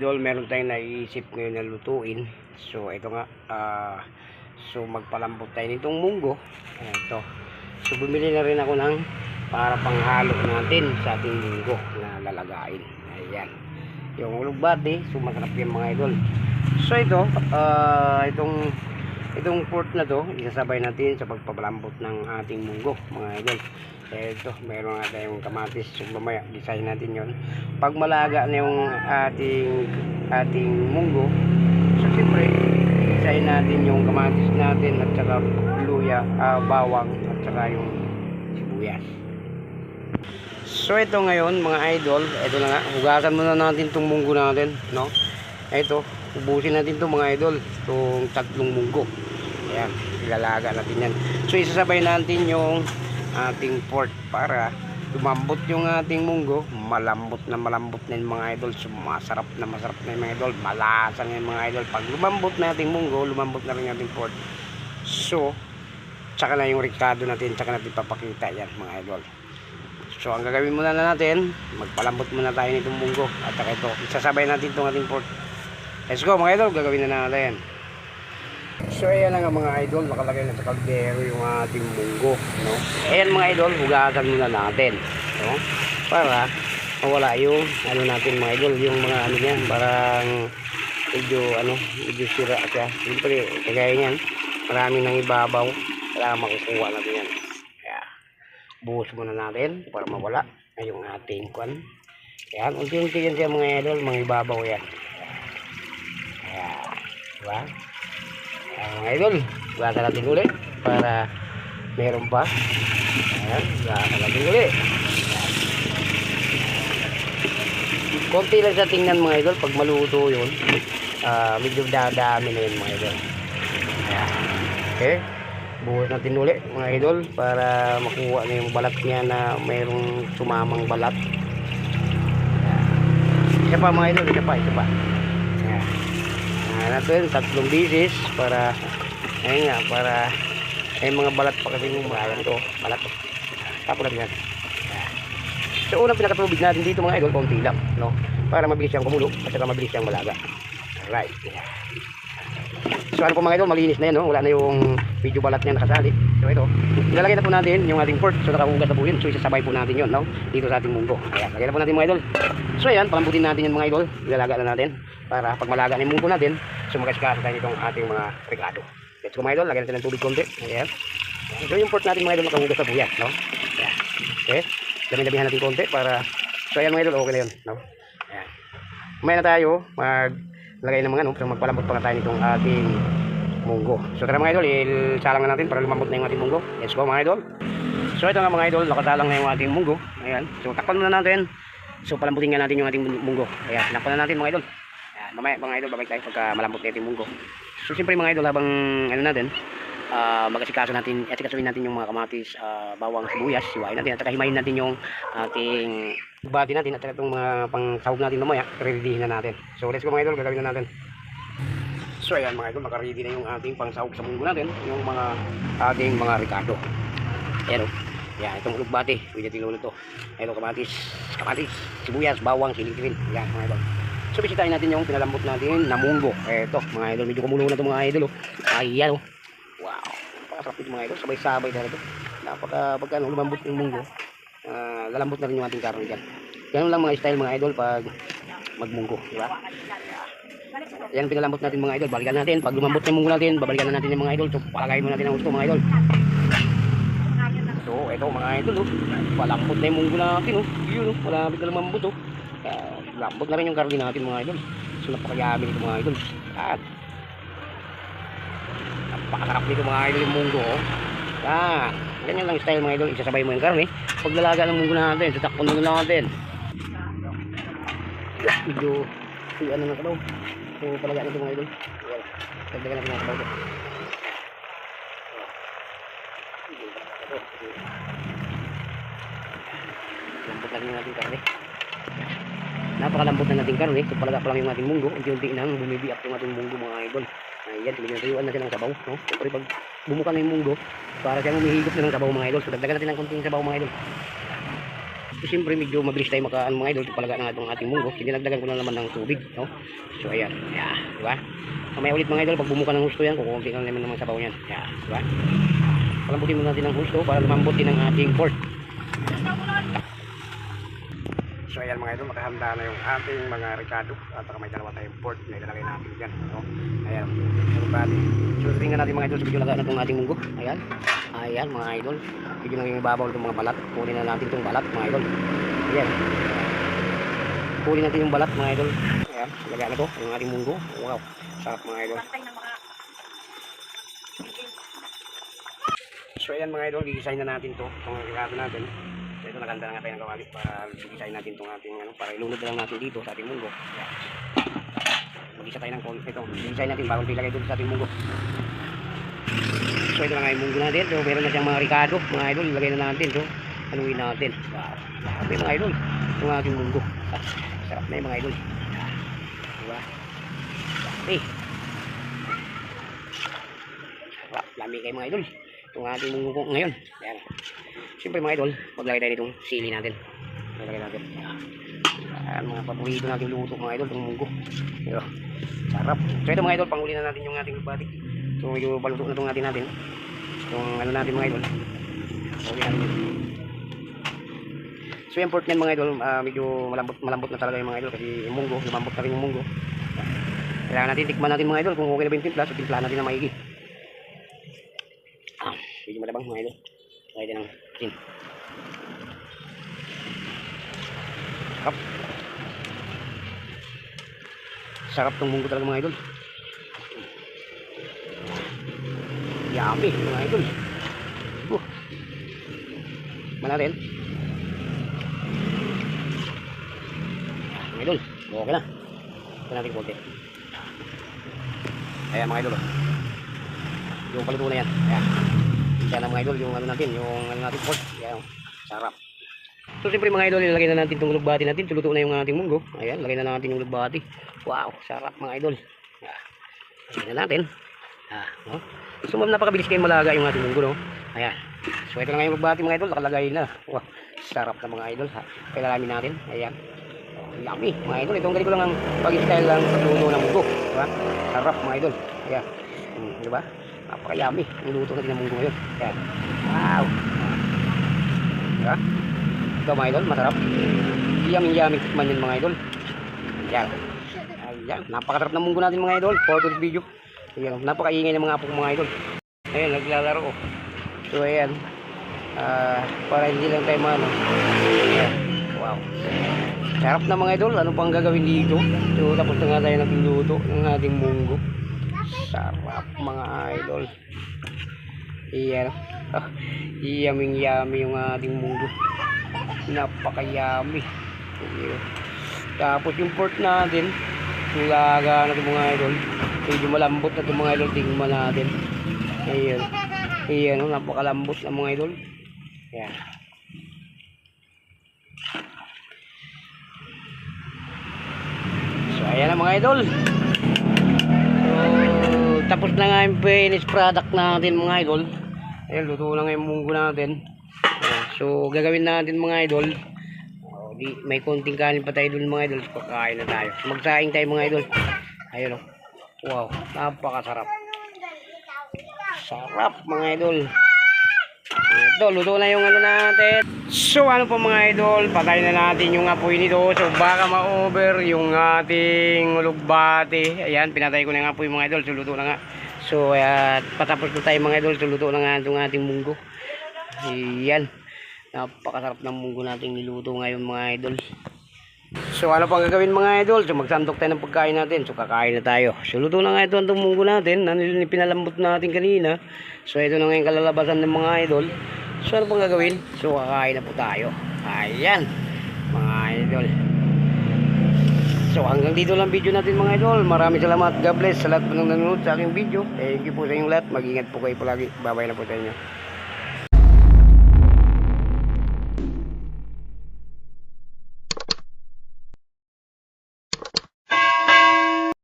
idol, meron tayong naiisip ngayon na lutuin. So ito nga, ah, so magpalambot tayo nitong munggo. Ito. So bumili na rin ako ng para panghalo natin sa ating munggo na lalagain. Ayan. Yung ulugbati, so masarap yan mga idol. So ito, ah, itong itong pork na to, isasabay natin sa pagpapalambot ng ating munggo mga idol. Ito, meron nga tayong kamatis. So mamaya, design natin yon pag malaga na yung ating ating munggo so siyempre isahin natin yung kamatis natin at saka luya, ah, bawang at saka yung sibuyas so ito ngayon mga idol ito na nga hugasan muna natin itong munggo natin no ito ubusin natin itong mga idol. Itong tatlong munggo. Ayan ilalaga natin yan. So isasabay natin yung ating pork para lumambot yung ating munggo. Malambot na malambot na yung mga idol. So, masarap na masarap na yung mga idol. Malasa na yung mga idol. Pag lumambot na ating munggo lumambot na rin ating pork. So tsaka na yung ricado natin tsaka natin papakita yan mga idol. So ang gagawin muna na natin magpalambot muna tayo nitong munggo. At saka ito isasabay natin itong ating pork let's go mga idol gagawin na natin So ayan na nga mga idol, nakalagay na sa kaldero yung ating munggo, no? Ayan mga idol, hugasan muna natin, no? Para mawala yung ano natin mga idol, yung mga ano niyan, parang medyo ano, medyo sira siya. Siyempre, kagaya niyan, marami nang ibabaw, kailangan makukuha natin yan. Kaya, buhos muna natin para mawala yung ating kwan. Ayan, unti-unti yan siya mga idol, mga ibabaw yan. Diba? Ayan mga idol, gata natin uli para meron pa. Ayan, gata natin uli. Konti lang sa tingnan mga idol, pag maluto yun, ah medyo dadami na yun mga idol. Ayan. Okay, buhos natin uli mga idol para makuha na yung balat niya na mayroong sumamang balat. Isa pa mga idol, isa pa, isa pa. Natin, tatlong bisis para, ayun nga, para ay mga balat pa kasi yung mga to, balat. Tapos lang yan. So unang pinakatubig natin dito mga idol, konti lang, no? Para mabilis siyang kumulo at saka mabilis siyang malaga. Ayan. So ano po mga idol, malinis na yan, no? Wala na yung medyo balat niya nakasali. So ito, ilalagay na po natin yung ating pork. So nakahugas na po yun. So isasabay po natin yun, no? Dito sa ating munggo. Ayan, lagay na po natin mga idol. So ayan, palambutin natin yung mga idol. Ilalaga na natin para pag malaga na yung munggo natin, so magkasikasa tayo itong ating mga regado. Let's go mga idol, lagyan natin ng tubig konti. Ayan. So yung pork natin mga idol nakahugas na po yan, no? Ayan. Okay. Dami-damihan natin konti para so ayan mga idol, okay na yun, no? Ayan. May na tayo mag lagay ng mga ano, so magpalambot pa na tayo nitong ating munggo. So tara mga idol, ilsalang na natin para lumambot na yung ating munggo. Let's go mga idol. So ito nga mga idol, nakasalang na yung ating munggo. Ayan. So takpan muna natin. So palambutin nga natin yung ating munggo. Ayan, takpan na natin mga idol. Ayan, mamaya mga idol, babalik tayo pagka malambot na yung munggo. So siyempre mga idol, habang ano natin, uh, mag-asikaso natin, asikasuhin natin yung mga kamatis, ah, bawang, sibuyas, siwain natin, at himayin natin yung ating bati natin at itong mga pang sahog natin mamaya, readyhin na natin. So let's go mga idol, gagawin na natin. So ayan mga idol, nakaready na yung ating pang sahog sa munggo natin, yung mga ating mga ricado. Ayan o. Yan, itong ulugbati, pwede natin luto. Ito kamatis, kamatis, sibuyas, bawang, siling-siling. Yan mga idol. So bisitahin natin yung pinalambot natin na munggo. Eto mga idol, medyo kumulo na ito mga idol. Oh. Ayan o. Wow. Napakasarap ito mga idol. Sabay-sabay talaga. Napaka pagka ano, lumambot yung munggo. ah, lalambot na rin yung ating karne dyan. Ganun lang mga style mga idol pag magmunggo. Di ba? Yan pinalambot natin mga idol. Balikan natin. Pag lumambot yung munggo natin, babalikan na natin yung mga idol. So palagay mo natin ang gusto mga idol. So ito mga idol. Oh. Palambot na yung munggo natin. Oh. Yun. Oh. Malapit na lumambot. Oh. Uh, lambot na rin yung karne natin mga idol. So napakayami nito mga idol. At napakasarap nito mga idol yung munggo. Oh. Yan. Ganyan lang style mga idol. Isasabay mo yung karne. Pag lalaga ng munggo natin, tatakpon na lang natin. Medyo si ano na kalaw. So palaga nito mga idol. Yan. Dagdagan natin ang kalaw. Lambot lang yung ating karne. Napakalambot na nating karne. So palaga pa lang yung ating munggo. Unti-unti nang bumibiak yung ating munggo mga idol. Ayan, tinatayuan natin ng sabaw. No? Siyempre pag bumuka na yung munggo, para siyang humihigop na ng sabaw mga idol. So dagdagan natin ng konting sabaw mga idol. So, siyempre medyo mabilis tayo makaan mga idol. Palaga na itong ating munggo. Dinagdagan ko na naman ng tubig. No? So ayan. Yeah. Diba? Mamaya ulit mga idol. Pag bumuka ng gusto yan, kukunti lang naman naman sabaw yan. Yeah. Diba? Palambutin mo natin ng gusto para lumambot din ang ating pork. So ayan mga idol, makahanda na yung ating mga ricado at saka may dalawa tayong pork na ilalagay natin dyan. No? Ayan. So, bali. So tingnan natin mga idol sa video lagaan na itong ating munggo. Ayan. Ayan mga idol. Medyo naging ibabaw itong mga balat. Kunin na natin itong balat mga idol. Ayan. Kunin natin yung balat mga idol. Ayan. Lagaan na ito. Yung ating munggo. Wow. Sarap mga idol. So ayan mga idol, gigisahin na natin to itong ricado natin. So ito nakanda na nga tayo ng kawali para gigisahin natin itong ating ano, para ilunod lang natin dito sa ating munggo. Magisa tayo ng konti ito. Gigisahin natin bago ilagay dito sa ating munggo. So ito na nga yung munggo natin. So meron na siyang mga ricado, mga idol, ilagay na natin to. Haluin natin. Sabi mga idol, itong ating munggo. Sarap na yung mga idol. Diba? Sabi. Sarap, lami kayo mga idol. Itong ating munggo ngayon. Ayan. Siyempre mga idol, maglagay tayo nitong sili natin. Maglagay natin. Ayan, mga paborito nating luto mga idol, itong munggo. Ito. Sarap. So ito mga idol, panguli na natin yung ating bati. So medyo baluto na itong natin natin. Itong ano natin mga idol. Okay natin. So yung pork niyan mga idol, ah, medyo malambot, malambot na talaga yung mga idol kasi yung munggo, lumambot na rin yung munggo. Kailangan natin tikman natin mga idol kung okay na ba yung timpla. So timplahan natin na maigi. Malabang mga idol. Kaya din ang tin. Sarap. Sarap tong munggo talaga mga idol. Yummy mga idol. Uh. Manarin. Mga idol, okay na. Ito natin konti. Ayan mga idol. oh. Yung paluto na yan. Ayan. Yan ang mga idol, yung ano natin, yung ano natin pork. Ayan. oh. Sarap. So siyempre mga idol, ilagay na natin itong lugbati natin. Tuluto na yung ating munggo. Ayan, lagay na natin yung lugbati. Wow, sarap mga idol. Ayan. Lagay na natin. Ah, no? So ma'am, napakabilis kayong malaga yung ating munggo, no? Ayan. So ito na nga yung lugbati mga idol, nakalagay na. Wow, sarap na mga idol, ha? Kailalamin natin. Ayan. Oh, yummy, mga idol. Itong ganito lang ang pag-style lang pagluto ng munggo. Diba? Sarap mga idol. Ayan. Hmm, diba? Napaka-yummy. Niluto natin ng munggo ngayon. Ayan. Wow. Diba? Ito mga idol, masarap. Yummy-yummy tikman yun mga idol. Ayan. Ayan. Napakasarap ng munggo natin mga idol. For today's video. Ayan. Napakaingay ng mga apo mga idol. Ayan, naglalaro ko. So ayan. Ah, para hindi lang tayo mano. Ayan. Wow. Sarap na mga idol. Ano pang gagawin dito? So tapos na nga tayo nagluto ng ating munggo. Sarap mga idol. Iyan. Ah, yummy yummy yung ating munggo. Napaka-yummy. Ayan. Tapos yung pork natin, yung laga natin mga idol, medyo malambot na itong mga idol, tingnan natin. Ayan. Ayan, oh, napakalambot na mga idol. Ayan. So, ayan mga idol. Tapos na nga yung finished product natin mga idol. Ayan, luto na nga yung munggo natin. Ayan, so, gagawin natin mga idol. Oh, may konting kanin pa tayo dun mga idol. So, kakain na tayo. Magsaing tayo mga idol. Ayun oh. Wow, napakasarap. Sarap mga idol. Ito, luto na yung ano natin. So ano po mga idol, patay na natin yung apoy nito. So baka ma-over yung ating ulugbati. Ayan, pinatay ko na yung apoy mga idol. So luto na nga. So ayan, patapos na tayo mga idol. So luto na nga itong ating munggo. Ayan. Napakasarap ng munggo nating niluto ngayon mga idol. So ano pang gagawin mga idol? So magsandok tayo ng pagkain natin. So kakain na tayo. So luto na nga ito ang munggo natin. Pinalambot natin kanina. So ito na nga yung kalalabasan ng mga idol. So ano pang gagawin? So kakain na po tayo. Ayan. Mga idol. So hanggang dito lang video natin mga idol. Maraming salamat. God bless sa lahat po ng nanonood sa aking video. Thank you po sa inyong lahat. Mag-ingat po kayo palagi. Babay na po sa inyo.